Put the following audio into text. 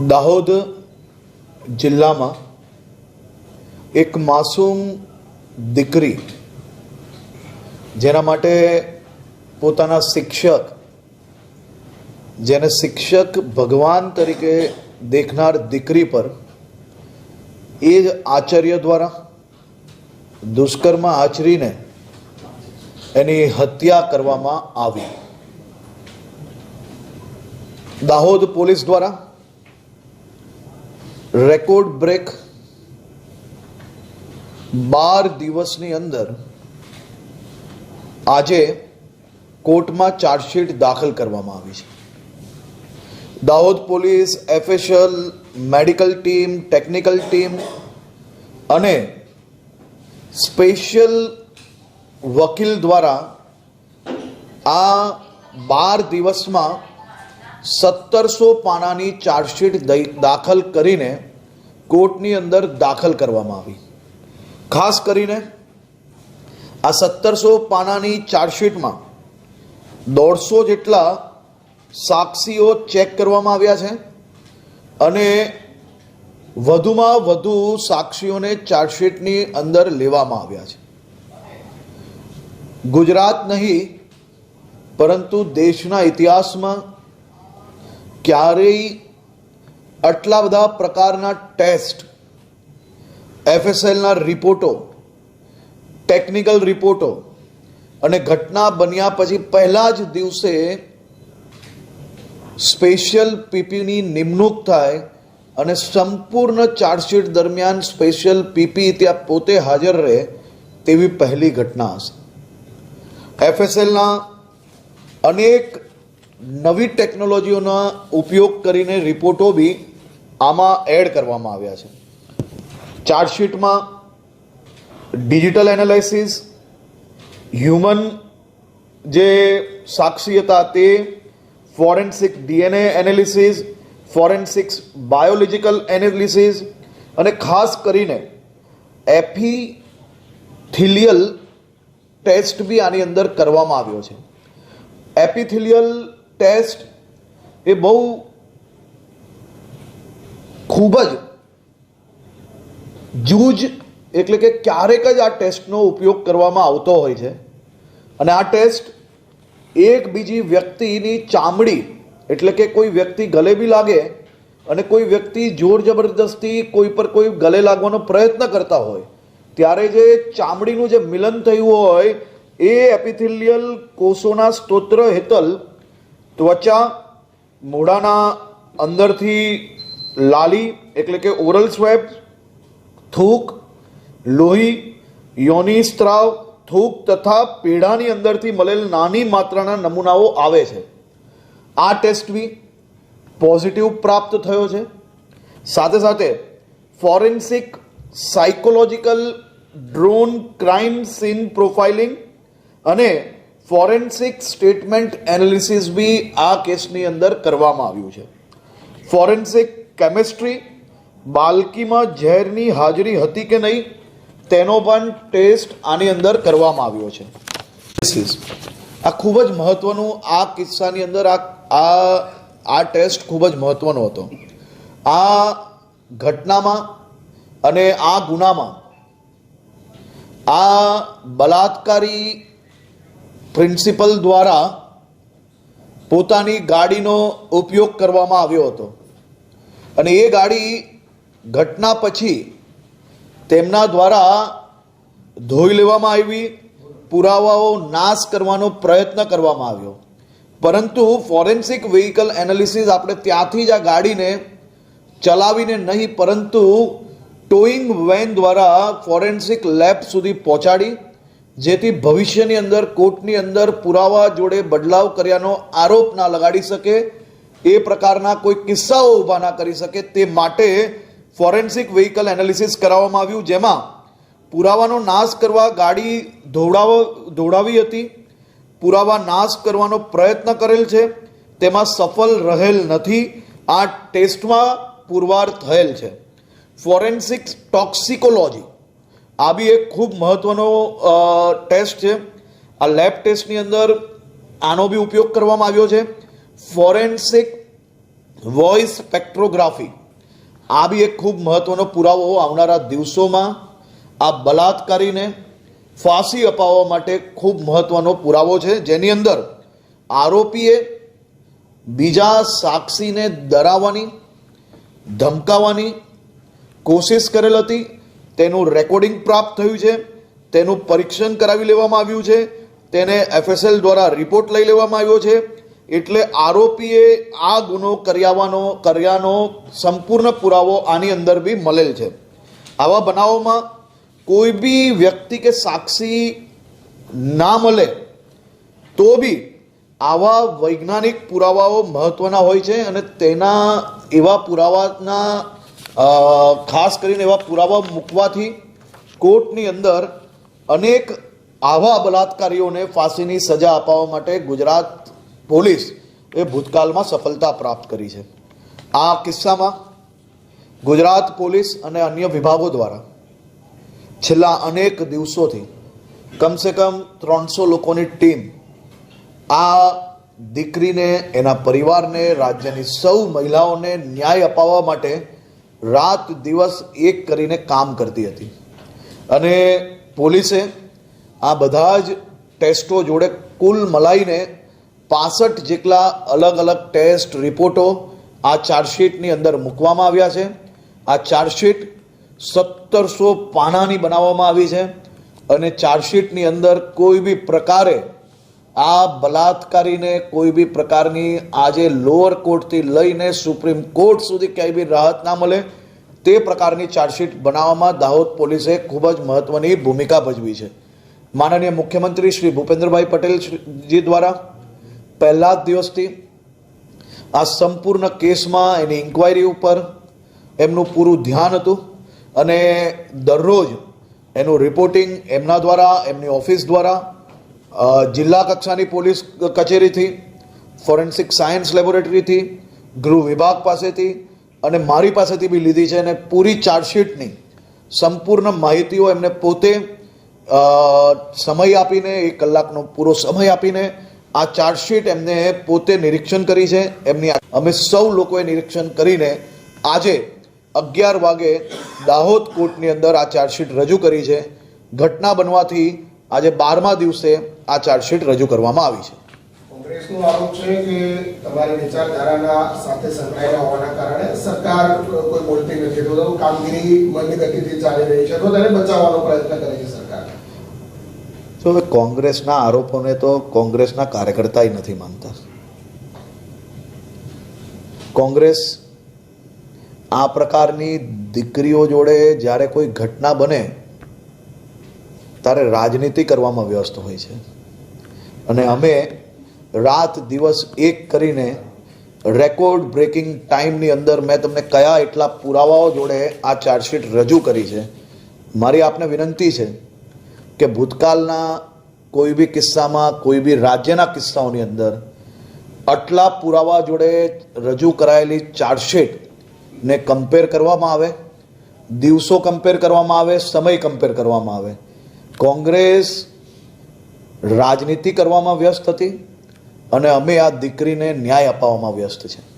દાહોદ જિલ્લામાં એક માસૂમ દીકરી જેના માટે પોતાના શિક્ષક, જેને શિક્ષક ભગવાન તરીકે દેખનાર દીકરી પર એ જ આચાર્ય દ્વારા દુષ્કર્મ આચરીને એની હત્યા કરવામાં આવી. દાહોદ પોલીસ દ્વારા રેકોર્ડ બ્રેક બાર દિવસની અંદર આજે કોર્ટમાં ચાર્જશીટ દાખલ કરવામાં આવી છે. Dahod police, FSL, medical team, technical team અને સ્પેશિયલ વકીલ દ્વારા આ બાર દિવસમાં સત્તરસો પાનાની ચાર્જશીટ દાખલ કરીને કોર્ટની અંદર દાખલ કરવામાં આવી. ખાસ કરીને આ સત્તરસો પાનાની ચાર્જશીટમાં દોઢસો જેટલા સાક્ષીઓ ચેક કરવામાં આવ્યા છે અને વધુમાં વધુ સાક્ષીઓને ચાર્જશીટની અંદર લેવામાં આવ્યા છે. ગુજરાત નહીં, પરંતુ દેશના ઇતિહાસમાં ક્યારેય આટલા બધા પ્રકારના ટેસ્ટ, એફએસએલના રિપોર્ટો, ટેકનિકલ રિપોર્ટો અને ઘટના બન્યા પછી પહેલા જ દિવસે સ્પેશિયલ પીપીની નિમણૂક થાય અને સંપૂર્ણ ચાર્જશીટ દરમિયાન સ્પેશિયલ પીપી ત્યાં પોતે હાજર રહે તેવી પહેલી ઘટના હશે. એફએસએલના અનેક નવી ટેકનોલોજીઓના ઉપયોગ કરીને રિપોર્ટો બી આમાં એડ કરવામાં આવ્યા છે. ચાર્જશીટમાં ડિજિટલ એનાલિસિસ, હ્યુમન જે સાક્ષી હતા તે, forensic DNA analysis, forensics biological analysis અને ખાસ કરીને એપિથિલિયલ ટેસ્ટ બી આની અંદર કરવામાં આવ્યો છે. એપિથિલિયલ ટેસ્ટ એ બહુ ખૂબ જ જૂજ એટલે કે ક્યારેક જ આ ટેસ્ટનો ઉપયોગ કરવામાં આવતો હોય છે. અને આ ટેસ્ટ એક બીજી વ્યક્તિની ચામડી એટલે કે કોઈ વ્યક્તિ ગલે બી લાગે અને કોઈ વ્યક્તિ જોર જબરદસ્તી કોઈ પર કોઈ ગલે લાગવાનો પ્રયત્ન કરતા હોય, ત્યારે જે ચામડીનું જે મિલન થયું હોય એ એપિથિલિયલ કોષોના સ્તોત્ર હેતલ ત્વચા મોઢાના અંદરથી લાલી, એટલે કે ઓરલ સ્વેબ થૂક, લોહી, યોની સ્ત્રાવ, થૂક તથા પેઢાની અંદરથી મળેલ નાની માત્રાના નમૂનાઓ આવે છે. આ ટેસ્ટ બી પોઝિટિવ પ્રાપ્ત થયો છે. સાથે સાથે forensic psychological drone crime scene profiling અને ફોરેન્સિક સ્ટેટમેન્ટ એનાલિસિસ બી આ કેસની અંદર કરવામાં આવ્યું છે. ફોરેન્સિક કેમિસ્ટ્રી બાલકીમાં ઝેરની હાજરી હતી કે નહીં, તેનો પણ ટેસ્ટ આની અંદર કરવામાં આવ્યો છે. આ ખૂબ જ મહત્વનું આ કિસ્સાની અંદર આ આ આ ટેસ્ટ ખૂબ જ મહત્વનો હતો. આ ઘટનામાં અને આ ગુનામાં આ બલાત્કારી પ્રિન્સિપલ દ્વારા પોતાની ગાડીનો ઉપયોગ કરવામાં આવ્યો હતો. અને એ ગાડી ઘટના પછી તેમના દ્વારા ધોઈ લેવામાં આવી, પુરાવાઓ નાશ કરવાનો પ્રયત્ન કરવામાં આવ્યો. પરંતુ ફોરેન્સિક વ્હીકલ એનાલિસિસ આપણે ત્યાંથી જ આ ગાડીને ચલાવીને નહીં, પરંતુ ટોઈંગ વેન દ્વારા ફોરેન્સિક લેબ સુધી પહોંચાડી. જેથી ભવિષ્યની અંદર, કોર્ટની અંદર પુરાવા જોડે બદલાવ કર્યાનો આરોપ ના લગાડી શકે, એ પ્રકારના કોઈ કિસ્સાઓ ઊભા ના કરી શકે, તે માટે ફોરેન્સિક વ્હીકલ એનાલિસિસ કરાવવામાં આવ્યું, જેમાં પુરાવાનો નાશ કરવા ગાડી ધોવડાવ, ધોવડાવી હતી, પુરાવા નાશ કરવાનો પ્રયત્ન કરેલ છે, તેમાં સફળ રહેલ નથી, આ ટેસ્ટમાં પુરવાર થયેલ છે. ફોરેન્સિક ટોક્સિકોલોજી આ બી એક ખૂબ મહત્વનો ટેસ્ટ છે. આ લેબ ટેસ્ટની અંદર આનો બી ઉપયોગ કરવામાં આવ્યો છે. ફોરેન્સિક વોઇસ સ્પેક્ટ્રોગ્રાફી આ બી એક ખૂબ મહત્વનો પુરાવો આવનારા દિવસોમાં આ બલાત્કારીને ફાંસી અપાવવા માટે ખૂબ મહત્વનો પુરાવો છે. જેની અંદર આરોપીએ બીજા સાક્ષીને ડરાવવાની, ધમકાવવાની કોશિશ કરેલ હતી. તેનું રેકોર્ડિંગ પ્રાપ્ત થયું છે, તેનું પરીક્ષણ કરાવી લેવામાં આવ્યું છે, તેને એફએસએલ દ્વારા રિપોર્ટ લઈ લેવામાં આવ્યો છે, એટલે આરોપીએ આ ગુનો કર્યાવાનો, કર્યાનો સંપૂર્ણ પુરાવો આની અંદર બી મળેલ છે. આવા બનાવોમાં કોઈ બી વ્યક્તિ કે સાક્ષી ના મળે, તો બી આવા વૈજ્ઞાનિક પુરાવાઓ મહત્વના હોય છે અને તેના એવા પુરાવાના ખાસ કરીને એવા પુરાવા મૂકવાથી કોર્ટની અંદર અનેક આવા બલાત્કારીઓને ફાંસીની સજા અપાવવા માટે ગુજરાત પોલીસ એ ભૂતકાળમાં સફળતા પ્રાપ્ત કરી છે. આ કિસ્સામાં ગુજરાત પોલીસ અને અન્ય વિભાગો દ્વારા છેલ્લા અનેક દિવસોથી કમસે કમ ત્રણસો લોકોની ટીમ આ દીકરીને, એના પરિવારને, રાજ્યની સૌ મહિલાઓને ન્યાય અપાવવા માટે રાત દિવસ એક કરીને કામ કરતી હતી. અને પોલીસે આ બધા જ ટેસ્ટો જોડે કુલ મલાઈને પાસઠ જેટલા અલગ અલગ ટેસ્ટ રિપોર્ટો આ ચાર્જશીટની અંદર મૂકવામાં આવ્યા છે. આ ચાર્જશીટ સત્તરસો પાનાની બનાવવામાં આવી છે. અને ચાર્જશીટની અંદર કોઈ બી પ્રકારે આ બલાત્કારીને કોઈ બી પ્રકારની આજે લોઅર કોર્ટથી લઈને સુપ્રીમ કોર્ટ સુધી ક્યાંય બી રાહત ના મળે, તે પ્રકારની ચાર્જશીટ બનાવવામાં દાહોદ પોલીસે ખૂબ જ મહત્વની ભૂમિકા ભજવી છે. માનનીય મુખ્યમંત્રી શ્રી ભૂપેન્દ્રભાઈ પટેલજી દ્વારા પહેલા જ દિવસથી આ સંપૂર્ણ કેસમાં એની ઇન્કવાયરી ઉપર એમનું પૂરું ધ્યાન હતું અને દરરોજ એનું રિપોર્ટિંગ એમના દ્વારા, એમની ઓફિસ દ્વારા જિલ્લા કક્ષાની પોલીસ કચેરીથી, ફોરેન્સિક સાયન્સ લેબોરેટરીથી, ગૃહ વિભાગ પાસેથી અને મારી પાસેથી બી લીધી છે અને પૂરી ચાર્જશીટની સંપૂર્ણ માહિતીઓ એમને પોતે સમય આપીને, એક કલાકનો પૂરો સમય આપીને આ ચાર્જશીટ એમને પોતે નિરીક્ષણ કરી છે. એમની અમે સૌ લોકોએ નિરીક્ષણ કરીને આજે અગિયાર વાગે દાહોદ કોર્ટની અંદર આ ચાર્જશીટ રજૂ કરી છે. ઘટના બનવાથી આજે બારમા દિવસે આ ચાર્જશીટ રજૂ કરવામાં આવી છે. કોંગ્રેસનો આરોપ છે કે તમારી વિચારધારાના સાથે સંકળાયેલા હોવાના કારણે સરકાર કોઈ બોલતી નથી તો કામગીરી મંદ ગતિથી ચાલી રહી છે તો તેને બચાવવાનો પ્રયત્ન કરે છે સરકાર. તો કોંગ્રેસના આરોપોને તો કોંગ્રેસના કાર્યકર્તા નથી માનતા. કોંગ્રેસ આ પ્રકારની દીકરીઓ જોડે જ્યારે કોઈ ઘટના બને ત્યારે રાજનીતિ કરવામાં વ્યસ્ત હોય છે. અને અમે રાત દિવસ એક કરીને રેકોર્ડ બ્રેકિંગ ટાઈમની અંદર મેં તમને કયા એટલા પુરાવાઓ જોડે આ ચાર્જશીટ રજૂ કરી છે, મારી આપને વિનંતી છે કે ભૂતકાળના કોઈ બી કિસ્સામાં, કોઈ બી રાજ્યના કિસ્સાઓની અંદર આટલા પુરાવા જોડે રજૂ કરાયેલી ચાર્જશીટને કમ્પેર કરવામાં આવે, દિવસો કમ્પેર કરવામાં આવે, સમય કમ્પેર કરવામાં આવે. કોંગ્રેસ રાજનીતિ કરવામાં વ્યસ્ત હતી અને અમે આ દીકરીને ન્યાય અપાવવામાં વ્યસ્ત છે